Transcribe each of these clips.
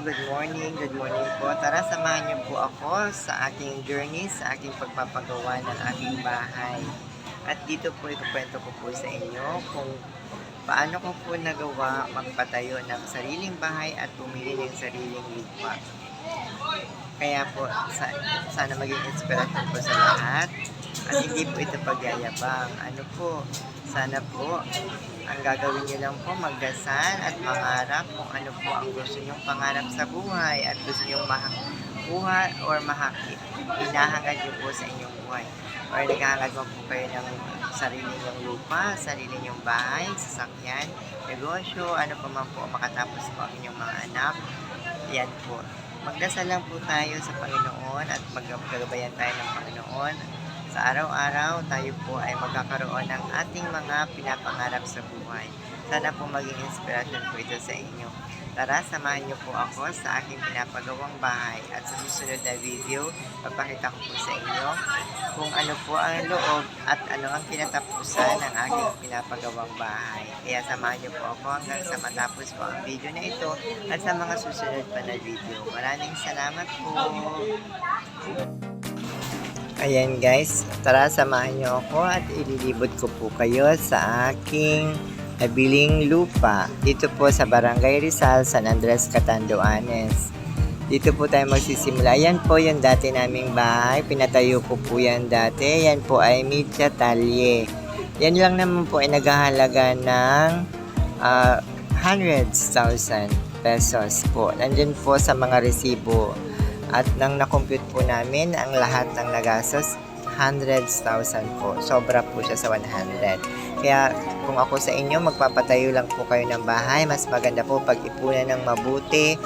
good morning, good morning po. Tara, samahan niyo po ako sa aking journey, sa aking pagpapagawa ng aking bahay. At dito po ikukwento ko po sa inyo kung paano ko po nagawa magpatayo ng sariling bahay at bumili ng sariling lupa. Kaya po, sa, sana maging inspirasyon po sa lahat. At hindi po ito pagyayabang. Ano po, sana po, ang gagawin niyo lang po magdasal at mangarap kung ano po ang gusto niyong pangarap sa buhay at gusto niyong makuha or mahakit. Hinahangad niyo po sa inyong buhay. Or naghahangad mo po kayo ng sarili niyong lupa, sarili niyong bahay, sasakyan, negosyo, ano pa man po makatapos po ang inyong mga anak. Yan po. Magdasal lang po tayo sa Panginoon at maggabayan tayo ng Panginoon sa araw-araw tayo po ay magkakaroon ng ating mga pinapangarap sa buhay. Sana po maging inspirasyon po ito sa inyo. Tara, samahan niyo po ako sa aking pinapagawang bahay at sa susunod na video, papakita ko po sa inyo kung ano po ang loob at ano ang kinatapusan ng aking pinapagawang bahay. Kaya samahan niyo po ako hanggang sa matapos po ang video na ito at sa mga susunod pa na video. Maraming salamat po! Ayan guys, tara samahan niyo ako at ililibot ko po kayo sa aking nabiling lupa. Dito po sa Barangay Rizal, San Andres, Catanduanes. Dito po tayo magsisimula. Yan po yung dati naming bahay. Pinatayo ko po yan dati. Yan po ay media talye. Yan lang naman po ay naghahalaga ng ah, hundreds thousand pesos po. Nandyan po sa mga resibo. At nang na-compute po namin, ang lahat ng nagastos, hundreds thousand po. Sobra po siya sa 100. Kaya kung ako sa inyo, magpapatayo lang po kayo ng bahay. Mas maganda po pag-ipunan ng mabuti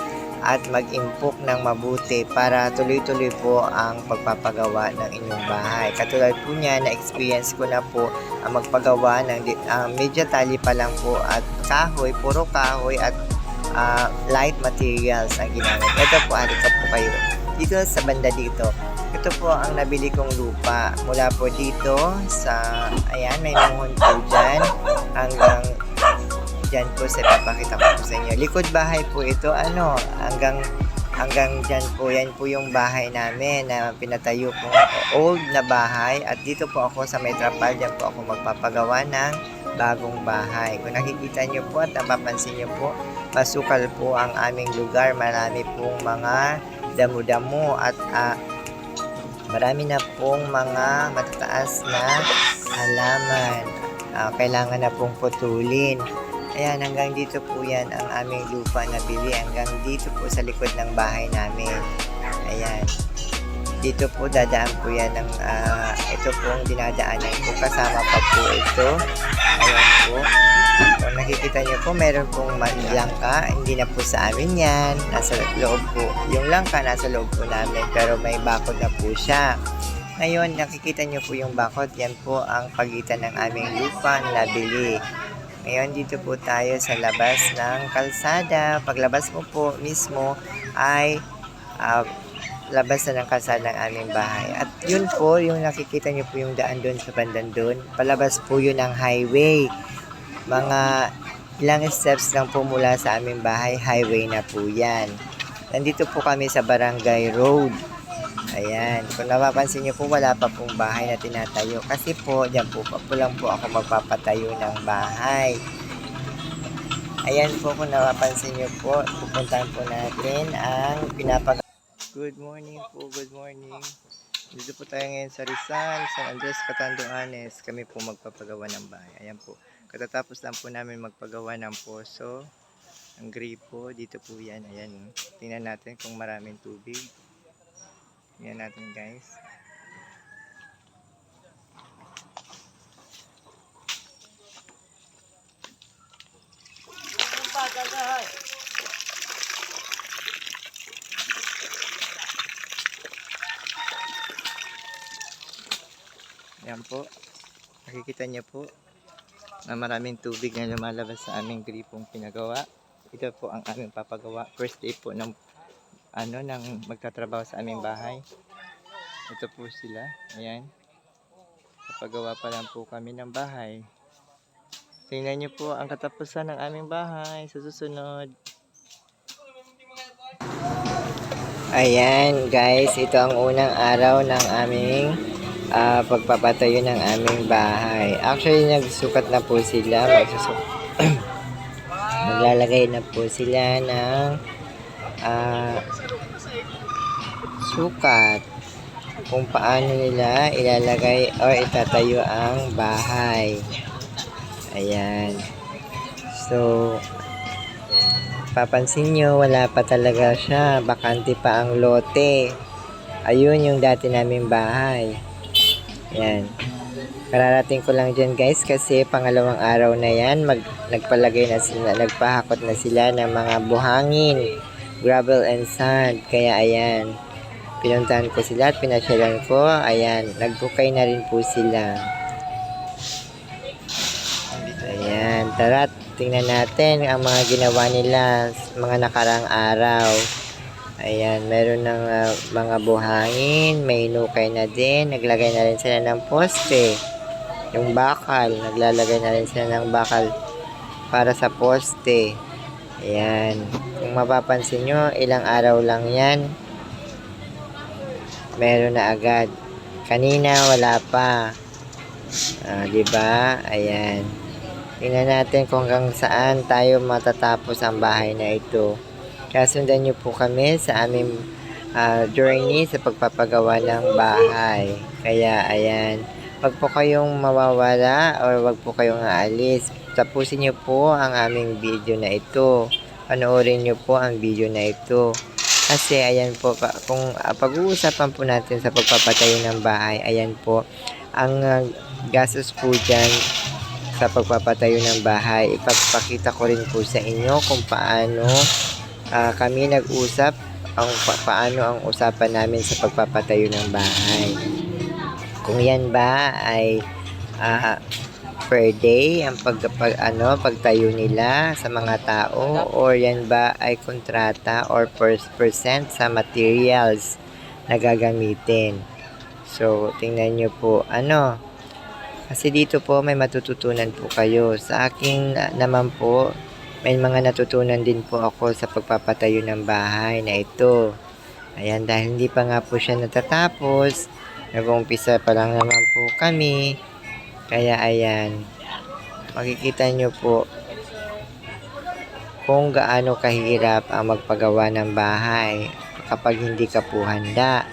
at mag-impok ng mabuti para tuloy-tuloy po ang pagpapagawa ng inyong bahay. Katulad po niya, na-experience ko na po ang magpagawa ng di- ah, media tali pa lang po at kahoy, puro kahoy at ah, light materials ang ginamit. Ito po, halika po kayo. Dito sa banda dito, ito po ang nabili kong lupa. Mula po dito sa, ayan, may muhon po dyan hanggang dyan po sa papakita ko po sa inyo. Likod bahay po ito, ano, hanggang hanggang dyan po, yan po yung bahay namin na pinatayo po old na bahay at dito po ako sa may trapal, dyan po ako magpapagawa ng bagong bahay. Kung nakikita nyo po at napapansin nyo po, masukal po ang aming lugar. Marami pong mga damo-damo at ah, marami na pong mga matataas na halaman. Ah, kailangan na pong putulin. Ayan, hanggang dito po yan ang aming lupa na bili. Hanggang dito po sa likod ng bahay namin. Ayan. Dito po dadaan po yan ng, ah, ito pong dinadaanan ko. Kasama pa po ito. Ayan po. Kung nakikita nyo po, meron pong langka. Hindi na po sa amin yan. Nasa loob po. Yung langka nasa loob po namin. Pero may bakod na po siya. Ngayon, nakikita nyo po yung bakod. Yan po ang pagitan ng aming lupa na nabili. Ngayon, dito po tayo sa labas ng kalsada. Paglabas mo po mismo ay ah, labas na ng kalsada ng aming bahay. At yun po, yung nakikita nyo po yung daan doon sa bandan doon. Palabas po yun ng highway. Mga ilang steps lang po mula sa aming bahay, highway na po yan. Nandito po kami sa Barangay Road. Ayan. Kung napapansin nyo po, wala pa pong bahay na tinatayo. Kasi po, dyan po, po lang po ako magpapatayo ng bahay. Ayan po, kung napapansin nyo po, pupuntahan po natin ang pinapag... Good morning po, good morning. Dito po tayo ngayon sa Rizal, San Andres, Catanduanes. Kami po magpapagawa ng bahay. Ayan po. Katatapos lang po namin magpagawa ng poso. Ang gripo, dito po yan. Ayan. Tingnan natin kung maraming tubig. Tingnan natin guys. Yan po. Nakikita niyo po na maraming tubig na lumalabas sa aming gripong pinagawa. Ito po ang aming papagawa. First day po ng ano nang magtatrabaho sa aming bahay. Ito po sila. Ayan. Papagawa pa lang po kami ng bahay. Tingnan niyo po ang katapusan ng aming bahay sa susunod. Ayan guys, ito ang unang araw ng aming ah, pagpapatayo ng aming bahay. Actually, nagsukat na po sila. Magsusuk Maglalagay na po sila ng ah, sukat kung paano nila ilalagay or itatayo ang bahay. Ayan. So, papansin nyo, wala pa talaga siya. Bakante pa ang lote. Ayun yung dati naming bahay. Yan. Kararating ko lang dyan guys kasi pangalawang araw na yan, mag, nagpalagay na sila, nagpahakot na sila ng mga buhangin, gravel and sand. Kaya ayan, pinuntahan ko sila at pinasyalan ko. Ayan, nagbukay na rin po sila. Ayan, tara, tingnan natin ang mga ginawa nila mga nakarang araw. Ayan, meron ng ah, mga buhangin, may inukay na din, naglagay na rin sila ng poste. Yung bakal, naglalagay na rin sila ng bakal para sa poste. Ayan, kung mapapansin nyo, ilang araw lang yan, meron na agad. Kanina, wala pa. Ah, 'di ba? Ayan. Tingnan natin kung hanggang saan tayo matatapos ang bahay na ito. Kaya sundan niyo po kami sa aming ah, journey sa pagpapagawa ng bahay. Kaya ayan, wag po kayong mawawala or wag po kayong aalis. Tapusin niyo po ang aming video na ito. Panoorin niyo po ang video na ito. Kasi ayan po, kung ah, pag-uusapan po natin sa pagpapatayo ng bahay, ayan po, ang ah, gastos po dyan sa pagpapatayo ng bahay. Ipapakita ko rin po sa inyo kung paano ah, kami nag-usap, ang pa- paano ang usapan namin sa pagpapatayo ng bahay. Kung yan ba ay ah, per day ang pag, pag- ano pagtayo nila sa mga tao or yan ba ay kontrata or per percent sa materials na gagamitin. So, tingnan nyo po, ano, kasi dito po may matututunan po kayo. Sa akin na- naman po, may mga natutunan din po ako sa pagpapatayo ng bahay na ito. Ayan, dahil hindi pa nga po siya natatapos, nag-uumpisa pa lang naman po kami. Kaya ayan, makikita nyo po kung gaano kahirap ang magpagawa ng bahay kapag hindi ka po handa.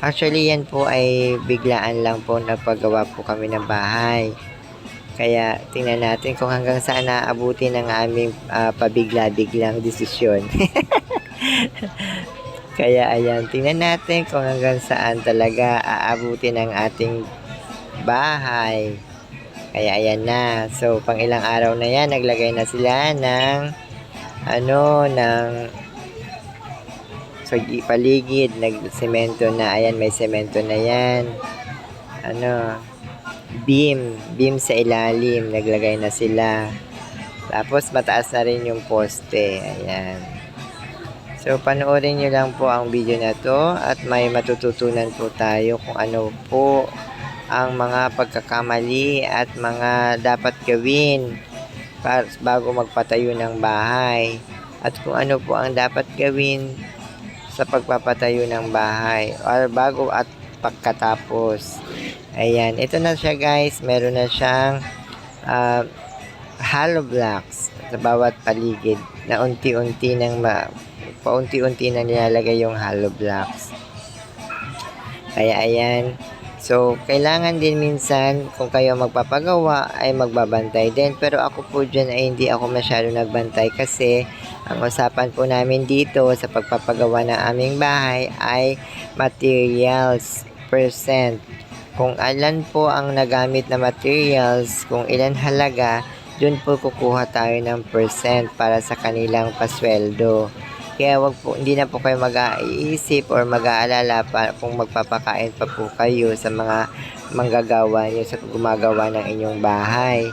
Actually, yan po ay biglaan lang po nagpagawa po kami ng bahay. Kaya tingnan natin kung hanggang saan naabuti ng aming ah, pabigla-biglang desisyon. Kaya ayan, tingnan natin kung hanggang saan talaga aabuti ng ating bahay. Kaya ayan na. So, pang ilang araw na yan, naglagay na sila ng ano, ng so, paligid, nag-semento na. Ayan, may semento na yan. Ano, beam, beam sa ilalim, naglagay na sila. Tapos, mataas na rin yung poste. Ayan. So, panoorin nyo lang po ang video na to at may matututunan po tayo kung ano po ang mga pagkakamali at mga dapat gawin bago magpatayo ng bahay at kung ano po ang dapat gawin sa pagpapatayo ng bahay or bago at pagkatapos. Ayan, ito na siya guys. Meron na siyang ah, hollow blocks sa bawat paligid na unti-unti nang ma paunti-unti na nilalagay yung hollow blocks. Kaya ayan, So, kailangan din minsan kung kayo magpapagawa ay magbabantay din. Pero ako po dyan ay hindi ako masyado nagbantay kasi ang usapan po namin dito sa pagpapagawa ng aming bahay ay materials percent. Kung alan po ang nagamit na materials, kung ilan halaga, dun po kukuha tayo ng percent para sa kanilang pasweldo. Kaya wag po, hindi na po kayo mag-iisip or mag-aalala pa kung magpapakain pa po kayo sa mga manggagawa nyo sa gumagawa ng inyong bahay.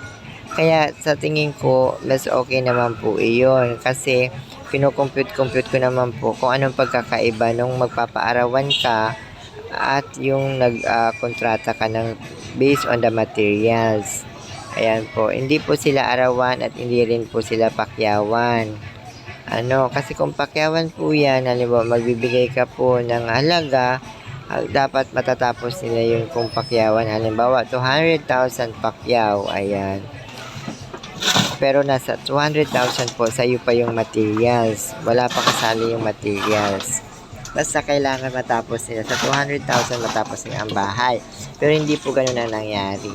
Kaya sa tingin ko, mas okay naman po iyon kasi kinocompute-compute ko naman po kung anong pagkakaiba nung magpapaarawan ka at yung nag-kontrata ka ng based on the materials. Ayan po, hindi po sila arawan at hindi rin po sila pakyawan. Ano, kasi kung pakyawan po yan, halimbawa magbibigay ka po ng halaga, ah, dapat matatapos nila yung kung pakyawan. Halimbawa, 200,000 pakyaw, ayan. Pero nasa 200,000 po, sa iyo pa yung materials. Wala pa kasali yung materials. Basta kailangan matapos nila. Sa 200,000 matapos nila ang bahay. Pero hindi po ganun ang nangyari.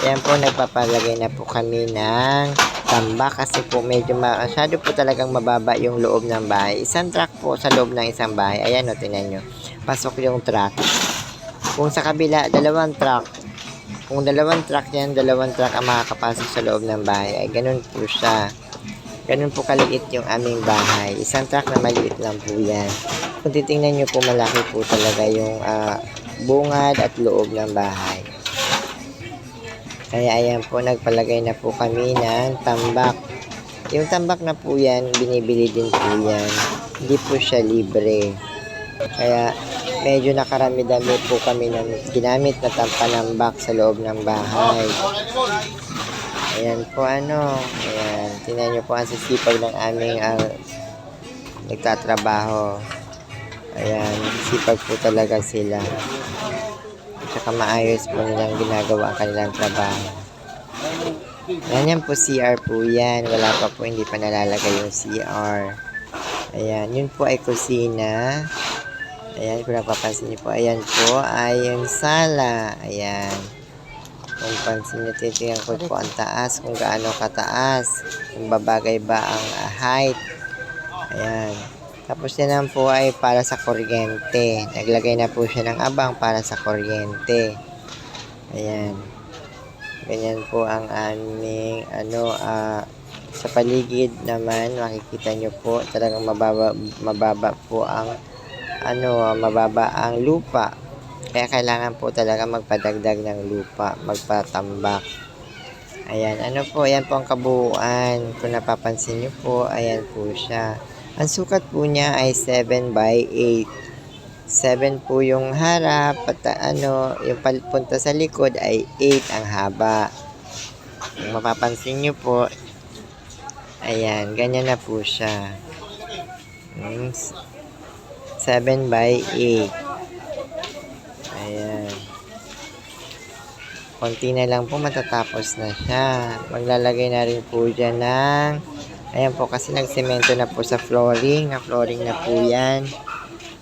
Kaya po nagpapalagay na po kami ng tambak kasi po medyo masyado po talagang mababa yung loob ng bahay. Isang truck po sa loob ng isang bahay. Ayan o, tinan nyo. Pasok yung truck. Kung sa kabila, dalawang truck. Kung dalawang truck yan, dalawang truck ang makakapasok sa loob ng bahay. Ay, ganun po siya. Ganun po kaliit yung aming bahay. Isang truck na maliit lang po yan. Kung titingnan nyo po, malaki po talaga yung ah, bungad at loob ng bahay. Kaya ayan po, nagpalagay na po kami ng tambak. Yung tambak na po yan, binibili din po yan. Hindi po siya libre. Kaya medyo nakarami-dami po kami ng ginamit na tampanambak sa loob ng bahay. Ayan po ano, ayan, tingnan nyo po ang sisipag ng aming ah, nagtatrabaho. Ayan, sipag po talaga sila. Tsaka maayos po nilang ginagawa ang kanilang trabaho. Yan yan po CR po yan. Wala pa po, hindi pa nalalagay yung CR. Ayan, yun po ay kusina. Ayan, kung napapansin niyo po, ayan po ay yung sala. Ayan. Kung pansin niyo, titingnan ko po ang taas, kung gaano kataas. Kung babagay ba ang height. Ayan. Tapos yan naman po ay para sa kuryente. Naglagay na po siya ng abang para sa kuryente. Ayan. Ganyan po ang aming ano ah sa paligid naman makikita nyo po talagang mababa mababa po ang ano mababa ang lupa. Kaya kailangan po talaga magpadagdag ng lupa, magpatambak. Ayan, ano po, ayan po ang kabuuan. Kung napapansin nyo po, ayan po siya. Ang sukat po niya ay 7 by 8. 7 po yung harap at ano, yung punta sa likod ay 8 ang haba. Kung mapapansin nyo po, ayan, ganyan na po siya. Mm, 7 by 8. Ayan. Konti na lang po matatapos na siya. Maglalagay na rin po dyan ng Ayan po kasi nagsemento na po sa flooring. Na flooring na po yan.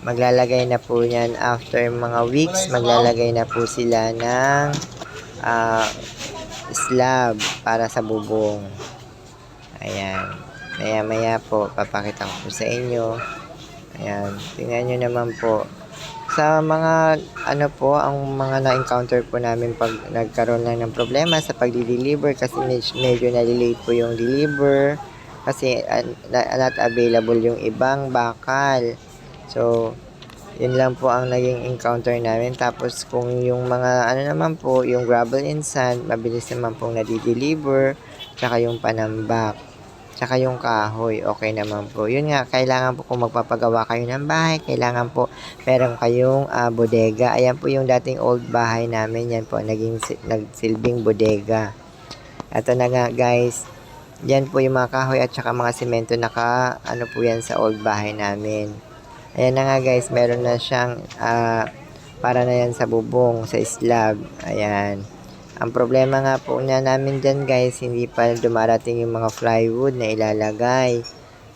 Maglalagay na po yan after mga weeks. Maglalagay na po sila ng ah, slab para sa bubong. Ayan. Maya maya po, papakita ko po sa inyo. Ayan. Tingnan nyo naman po. Sa mga ano po, ang mga na-encounter po namin pag nagkaroon lang ng problema sa pagdi-deliver kasi med- medyo na-delay po yung deliver kasi uh, not available yung ibang bakal. So, yun lang po ang naging encounter namin. Tapos kung yung mga ano naman po, yung gravel and sand, mabilis naman pong nadi-deliver. Tsaka yung panambak. Tsaka yung kahoy, okay naman po. Yun nga, kailangan po kung magpapagawa kayo ng bahay, kailangan po meron kayong ah, bodega. Ayan po yung dating old bahay namin. Yan po, naging si- nagsilbing bodega. Ito na nga guys, yan po yung mga kahoy at saka mga semento naka ano po yan sa old bahay namin. Ayan na nga guys, meron na siyang ah, para na yan sa bubong, sa slab. Ayan. Ang problema nga po na namin dyan guys, hindi pa dumarating yung mga plywood na ilalagay.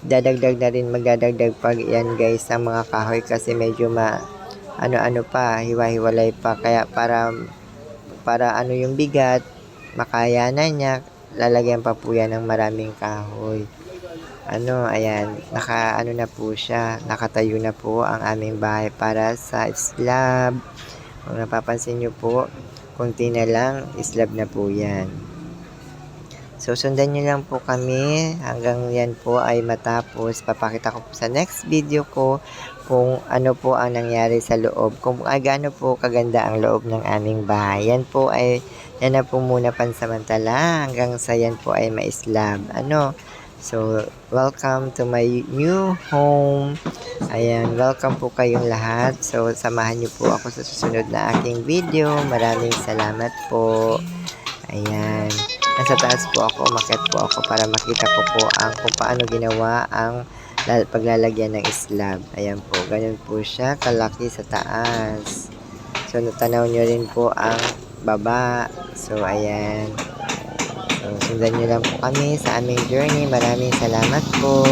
Dadagdag na rin, magdadagdag pag yan guys ang mga kahoy kasi medyo ma ano-ano pa, hiwa-hiwalay pa. Kaya para para ano yung bigat, makayanan niya, lalagyan pa po yan ng maraming kahoy. Ano, ayan, naka ano na po siya, nakatayo na po ang aming bahay para sa slab. Kung napapansin nyo po, kunti na lang, slab na po yan. So, sundan nyo lang po kami hanggang yan po ay matapos. Papakita ko po sa next video ko kung ano po ang nangyari sa loob. Kung ah, gaano po kaganda ang loob ng aming bahay. Yan po ay, yan na po muna pansamantala hanggang sa yan po ay maislab. Ano? So, welcome to my new home. Ayan, welcome po kayong lahat. So, samahan niyo po ako sa susunod na aking video. Maraming salamat po. Ayan. Nasa taas po ako, umakyat po ako para makita ko po ang kung paano ginawa ang paglalagyan ng slab. Ayan po, ganun po siya kalaki sa taas. So, natanaw nyo rin po ang baba. So, ayan. So, sundan nyo lang po kami sa aming journey. Maraming salamat po.